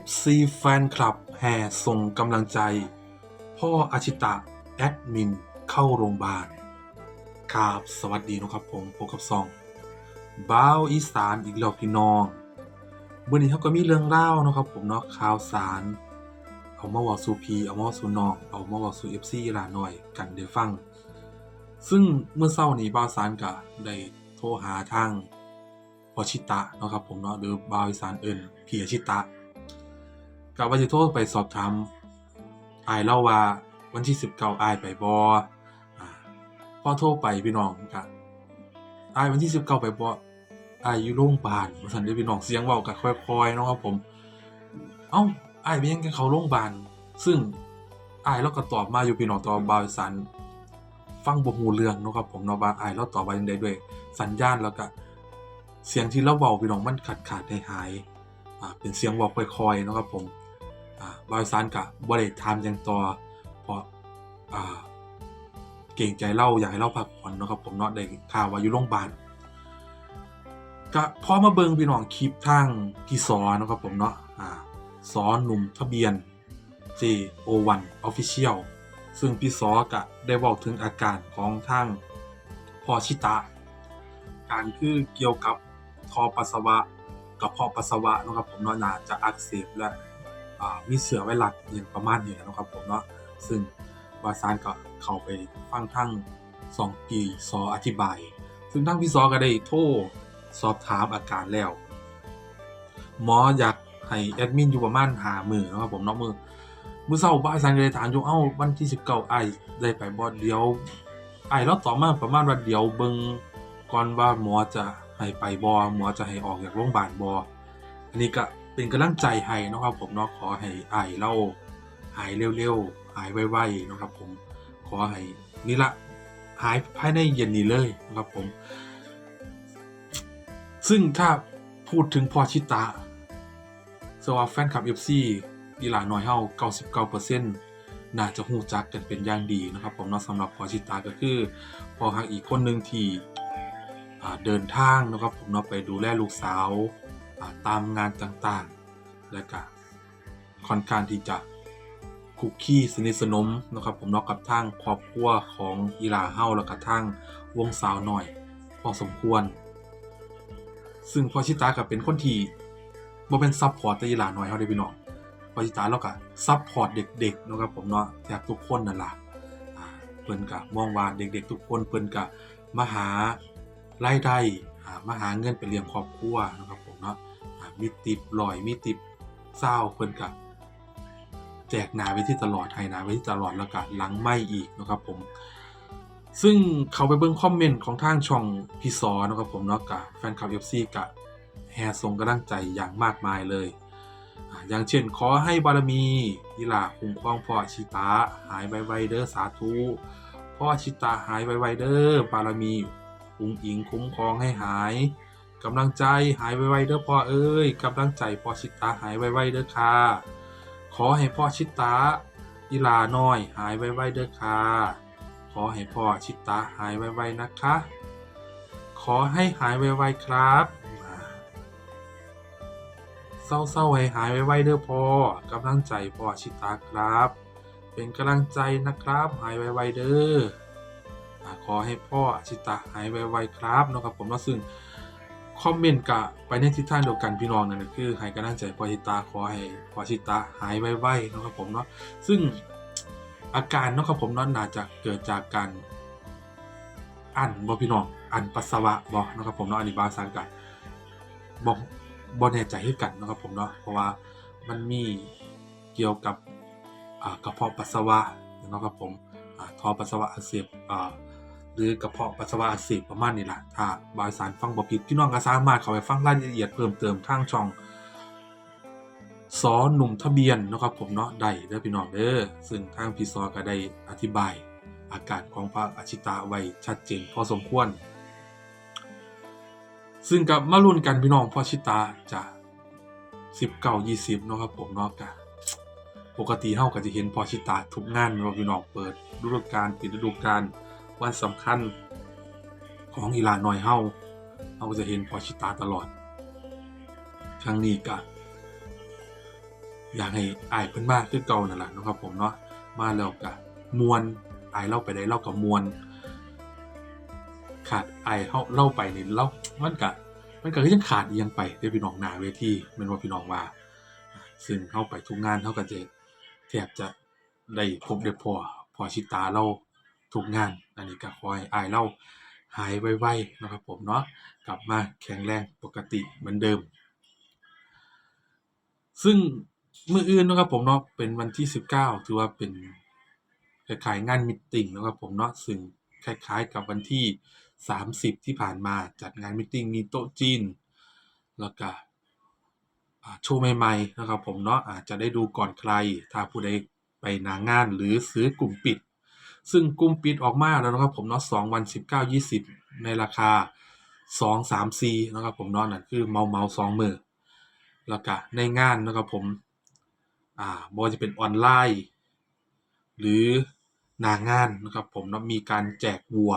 FC แฟนคลับแห่ส่งกำลังใจ พ่ออาชิตะ แอดมิน เข้าโรงพยาบาลครับสวัสดีนะครับผมพบกับซองบ้าวอีสานอีกแล้วพี่น้องวันนี้เขาก็มีเรื่องเล่านะครับผมเนาะข่าวสาร เอามาบอกสู่พีเอามาบอสูนองเอามาบอกสู่เอฟซีลาหน่อยกันเดี๋ยวฟัง ซึ่งเมื่อเช้านี้บ้าวสารก็ได้โทรหาทางพอชิตะนะครับผมเนาะหรือบ้าวอีสานเอิญพี่อาชิตะ ก็ว่าจะโทรไปสอบถามอายเล่าว่าวันที่19อายไปบอพ่อโทรไปพี่น้องก็อายวันที่19ไปบอายอยู่โรงพยาบาลว่าซั่นเด้อพี่น้องเสียงเว้าก็ค่อยๆนะครับผม เอ้าอายไปยังกันเขาโรงพยาบาลซึ่งอายเราก็ตอบมาอยู่พี่น้องตอบบาวสันฟังบ่ฮู้เรื่องนะครับผมเนาะว่าอายเราตอบว่าจังไดด้วย สัญญาณแล้วก็เสียงที่เราเว้าพี่น้องมันขาดขาดหายๆอ่าเป็นเสียงเว้าค่อยๆนะครับผม บาวสันก็บ่ได้ถามหยังต่อเพราะอ่าเกรงใจเราอยากให้เราพักผ่อนนะครับผมเนาะได้ข่าวว่าอยู่โรงพยาบาลก็พอมาเบิงพี่น้องคลิปทางพี่ซอนะครับผมเนาะอ่าซอหนุ่มทะเบียน JO1 Official ซึ่งพี่ซอก็ได้บอกถึงอาการของทางพอชิตะ การคือเกี่ยวกับทอปัสสาวะกับพาะปัสสาวะนะครับผมเนาะน่าจะอักเสบและ มีเสือไวรัสอย่างประมาณนี้นะครับผมเนาะซึ่งวาซานก็เข้าไปฟังทั้งสองปีซออธิบาย ซึ่งทั้งพี่ซอก็ได้โทรสอบถามอาการแล้ว หมออยากให้แอดมินอยู่ประมาณหามือนะครับผมเนาะมือมือเศร้าบ้าสันก็เลยถามอยู่เอ้าวันที่สิบเก้าไอายได้ไปบอดเดียวไอายแล้วต่อมาประมาณวันเดียวเบิงก่อนว่าหมอจะให้ไปบอหมอจะให้ออกจากโรงพยาบาลบออันนี้ก็ เป็นกำลังใจให้นะครับผมเนาะขอให้ไอายเล่าหายเร็วๆหายไวๆนะครับผมขอให้นี่ละหายภายในเย็นนี้เลยนะครับผม ซึ่งถ้าพูดถึงพอชิตะสว่าแฟนคลับ FC อีหลาน้อยเฮา99%น่าจะหูจักกันเป็นอย่างดีนะครับ ผมเนาะสำหรับพอชิตะก็คือ พอหักอีกคนหนึ่งที่เดินทางนะครับผมเนาะไปดูแลลูกสาว ตามงานต่างๆ และก็ค่อนข้างที่จะคุกคีสนิทสนมนะครับ ผมเนาะกับทางครอบครัวของอีหลาเฮาแล้วก็ทางวงสาวหน่อย พอสมควร ซึ่งพอชิตากับเป็นคนที่บ่เป็นซับพอร์ตแต่อีหลาน้อยเฮาได้พี่น้องพอชิตาเราก็ซับพอร์ตเด็กๆนะครับผมเนาะแทบทุกคนนั่นล่ะเพิ่นก็มองว่าเด็กๆ ทุกคนเพิ่นก็มาหารายได้อ่ามาหาเงินไปเลี้ยงครอบครัวนะครับผมเนาะ มีติบลอยมีติบเศร้าเพิ่นก็แจกนาไว้ที่ตลอดให้หนาไว้ที่ตลอดแล้วก็หลังไม่อีกนะครับผม ซึ่งเขาไปเบิ่งคอมเมนต์ของทางช่องพี่ซอนะครับผมเนาะกับแฟนคลับ FC กับแห่ส่งกำลังใจอย่างมากมายเลย อย่างเช่นขอให้บารมียีลาคุ้มครองพ่อชิตาหายไวๆเด้อสาธุพ่อชิตาหายไวๆเด้อบารมีอุ้งอิงคุ้มครองให้หาย กำลังใจหายไวๆเด้อพ่อเอ้ยกำลังใจพ่อชิตาหายไวๆเด้อค่ะขอให้พ่อชิตายีลาน้อยหายไวๆเด้อค่ะขอให้พ่อชิตาหายไวๆนะคะ ขอให้หายไวๆครับเศร้าๆให้หายไวๆเด้อพ่อกำลังใจพ่อชิตาครับ เป็นกำลังใจนะครับหายไวๆเด้อขอให้พ่อชิตาหายไวๆครับนะครับผมเนาซึ่ง คอมเมนต์กะไปในทิศทางเดียวกันพี่น้องนั่นก็คือให้กำลังใจพ่อชิตาขอให้พ่อชิตาหายไวๆนะครับผมเนาะซึ่งอาการเนาะครับผมนาะน่าจะเกิดจากการอันบ่พี่น้องอันปัสสาวะบ่นะครับผมเนาะอันนี้บาสังกัดบ่บ่แน่ใจให้กันนะครับผมเนาะเพราะว่ามันมีเกี่ยวกับกระเพาะปัสสาวะนะครับผมท่อปัสสาวะอักเสบอ่า หรือกระเพาะปัสสาวะอักเสบประมาณนี้ล่ะถ้าบางสารฟังบ่ผิดพี่น้องก็สามารถเข้าไปฟังรายละเอียดเพิ่มเติมทางช่องซอหนุ่มทะเบียนนะครับผมเนาะได้เด้อพี่น้องเด้อซึ่งทางพี่ซอก็ได้อธิบาย อาการของพระอาชิตาไว้ชัดเจนพอสมควร ซึ่งกับมาลุ้นกันพี่น้องพอชิตาจะ19 20เนายี่สิบนะครับผมเนาะกะปกติเฮาก็จะเห็นพอชิตาทุกงานเนาพี่น้องเปิดฤดูกาลปิดฤดูกาล วันสำคัญของอีหลานน้อยเฮาเฮาก็จะเห็นพอชิตาตลอดครั้งนี้ก็อยากให้อายเพิ่นมาคือเก่านั่นแหละนะครับผมเนาะมาแล้วก็มวนอายเล่าไปได้เล่าก็ม่วนขาดอายเฮาเล่าไปนี่เล่ามันก็มันก็คือยังขาดอียังไปเด้พี่น้องนาเวทีแม่นว่าพี่น้องว่าซึ่งเฮาไปทุกงานเฮาก็จแทบจะได้พบได้พอพอชิตาเรา ทุกงาน อันนี้ก็ขอให้อายเราหายไวๆนะครับผมเนาะกลับมาแข็งแรงปกติเหมือนเดิม ซึ่งเมื้ออื่นนะครับผมเนาะเป็นวันที่ 19 ถือว่าเป็นคล้ายๆงานมีตติงนะครับผมเนาะซึ่งคล้ายๆกับวันที่ 30 ที่ผ่านมาจัดงานมีตติงมีโต๊ะจีน แล้วก็โชว์ใหม่ๆนะครับผมเนาะอาจจะได้ดูก่อนใคร ถ้าผู้ใดไปน้างานหรือซื้อกลุ่มปิด ซึ่งกลุ่มปิดออกมาแล้วนะครับผมเนาะ2วัน19 20ในราคา2 3 4นะครับผมเนาะนั่นคือเมาเมาสองมือแล้วก็ในงานนะครับผมอ่าบ่ว่าจะเป็นออนไลน์ หรือนางานนะครับผมเนาะมีการแจกวัว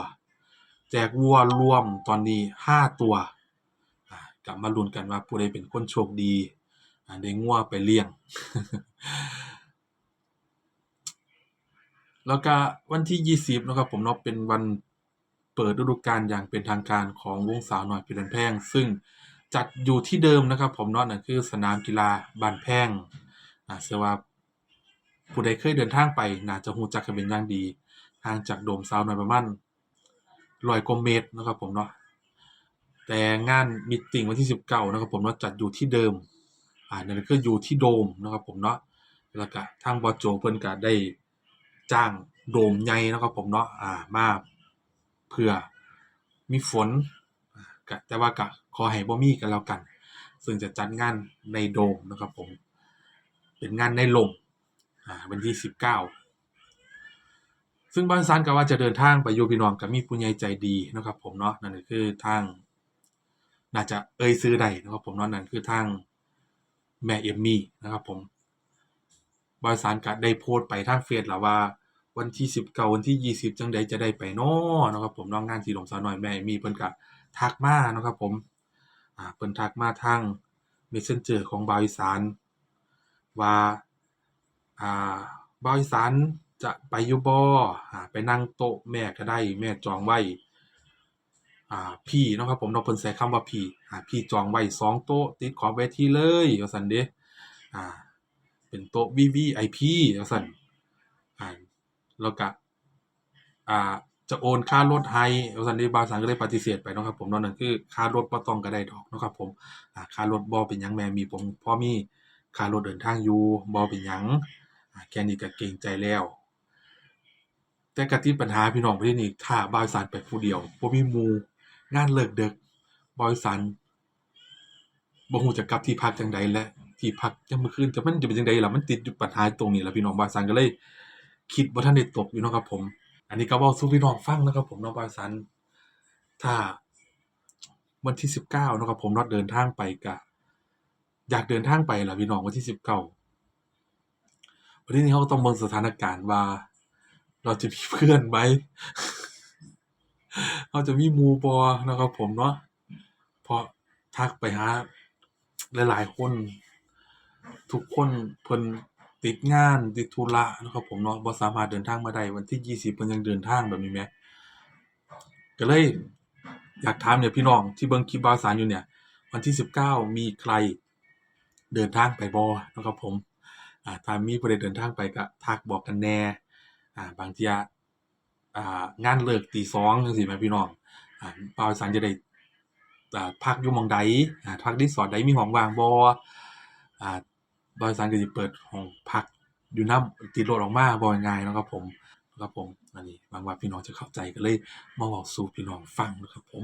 แจกวัวรวมตอนนี้5ตัวกลับมาลุ้นกันว่าผู้ใดเป็นคนโชคดีได้งัวไปเลี้ยง แล้วก็วันที่ 20นะครับผมเนาะเป็นวันเปิดฤดูกาลอย่างเป็นทางการของวงสาวน้อยเพชรบ้านแพง ซึ่งจัดอยู่ที่เดิมนะครับ ผมเนาะนั่นคือสนามกีฬาบ้านแพงอ่าเชื่อว่าผู้ใดเคยเดินทางไป น่าจะรู้จักกันเป็นอย่างดีห่างจากโดมสาวน้อยประมาณ100กว่าเมตรนะครับผมเนาะแต่งานมีตติงวันที่ 19นะครับผมเนาะจัดอยู่ที่เดิมอ่านั่นก็คืออยู่ที่โดมนะครับผมเนาะแล้วก็ทางบโจเพิ่นก็ได้ จ้างโดมใหญ่นะครับผมเนาะอ่ามาเพื่อมีฝนก็แต่ว่าก็ขอให้บ่มีก็แล้วกัน ซึ่งจะจัดงานในโดมนะครับผม เป็นงานในลมอ่าวันที่ 19 ซึ่งบ้านซันก็ว่าจะเดินทางไปอยู่พี่น้องก็มีผู้ใหญ่ใจดีนะครับผมเนาะนั่นคือทาง น่าจะเอ่ยชื่อได้นะครับผมเนาะนั่นคือทางแม่เอมมี่นะครับผมบริษัทก็ได้โพสต์ไปทางเฟซแล้วว่า วันที่19วันที่20จังใดจะได้ไปน้อนะครับผมน้องงานที่หลงสาวน้อยแม่มีเพิ่นก็ทักมานะครับผมอ่าเพิ่นทักมาทาง Messenger ของบาวอีสานว่าอ่าบาวอีสานจะไปอยู่บ่อ่าไปนั่งโต๊ะแม่ก็ได้แม่จองไว้อ่าพี่นะครับผมเนาเพิ่นใช้คำว่าพี่อ่าพี่จองไว้2โต๊ะติดขอบเวทีเลยว่าซั่นเด้อ่าเป็นโต๊ะ VVIP ว่าซั่นอ่า แล้วก็อ่าจะโอนค่ารถให้ว่าซั่นเด้บาสารก็เลยปฏิเสธไปนะครับผมเนาะนั่นคือค่ารถบ่ต้องก็ได้ดอกนะครับผมค่ารถบ่เป็นยังแม่มีผมพ่อมีค่ารถเดินทางอยู่บ่เป็นยังแค่นี้ก็เกรงใจแล้ว แต่ก็ติดปัญหาพี่น้องประเทศนี้ถ้าบ่าวสารไปผู้เดียวบ่มีหมู่งานเลิกดึกบ่าวสารบ่ฮู้จะกลับที่พักจังใดและที่พักยามมื้อคืนจะมันจะเป็นจังไดล่ะมันติดอยู่ปัญหาตรงนี้ล่ะพี่น้องบ่าวสารก็เลย คิดบ่ทันได้ตกอยู่เนาะครับผม อันนี้ก็เว้าสู่พี่น้องฟังนะครับผมเนาะบ่าวสารถ้าวันที่ 19เนาะครับผมเนาะเดินทางไปก็อยากเดินทางไปล่ะพี่น้องวันที่ 19วันนี้เราก็ต้องเบิ่งสถานการณ์ว่า เราจะมีเพื่อนไหมเราจะมีมูบ่เนะครับผมเนาะเพราะทักไปหาหลาย ๆ คน ทุกคนเพิ่น ติดงานติดธุระนะครับผมเนาะบ่สามารถเดินทางมาได้วันที่ 20เพิ่นยังเดินทางแบบนี้แหมก็เลยอยากถามเนี่ยพี่น้องที่เบิ่งคลิปบาวสารอยู่เนี่ย วันที่ 19 มีใครเดินทางไปบ่นะครับผมอ่าถ้ามีผู้ใดเดินทางไปก็ทักบอกกันแน่อ่าบางเที่ยอ่างานเลิกตี2จังซี้แหมพี่น้องอ่าบาวสารจะได้อ่าพักอยู่หม้องใดอ่าพักรีสอร์ทใดมีห้องว่างบ่อ่า บ่าวสารก็สิเปิดห้องพักอยู่นำติดรถออกมาบ่ง่ายๆเนะครับผมครับผมอันนี้หวังว่าพี่น้องจะเข้าใจก็เลยมาเว้าสู่พี่น้องฟังนะครับผม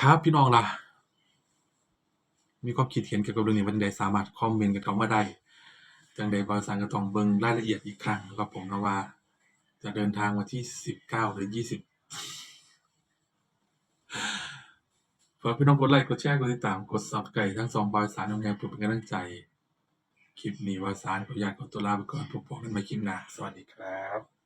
ครับพี่น้องล่ะ มีความคิดเห็นเกี่ยวกับเรื่องนี้ว่าจั่งใดสามารถคอมเมนต์กันเข้ามาได้จังใดบ่าวสารก็ต้องเบิ่งรายละเอียดอีกครั้งนะครับผมนะว่า จะเดินทางวันที่ 19 หรือ 20 ฝากพี่น้องกดไลค์กดแชร์กดติดตามกดซับไก่ทั้งสองบ่าวสารนำแนวเพื่อเป็นกำลังใจ คลิปนี้ว่าสารขออนุญาตขอตัวลาไปก่อนพบกันใหม่คลิปหน้าสวัสดีครับ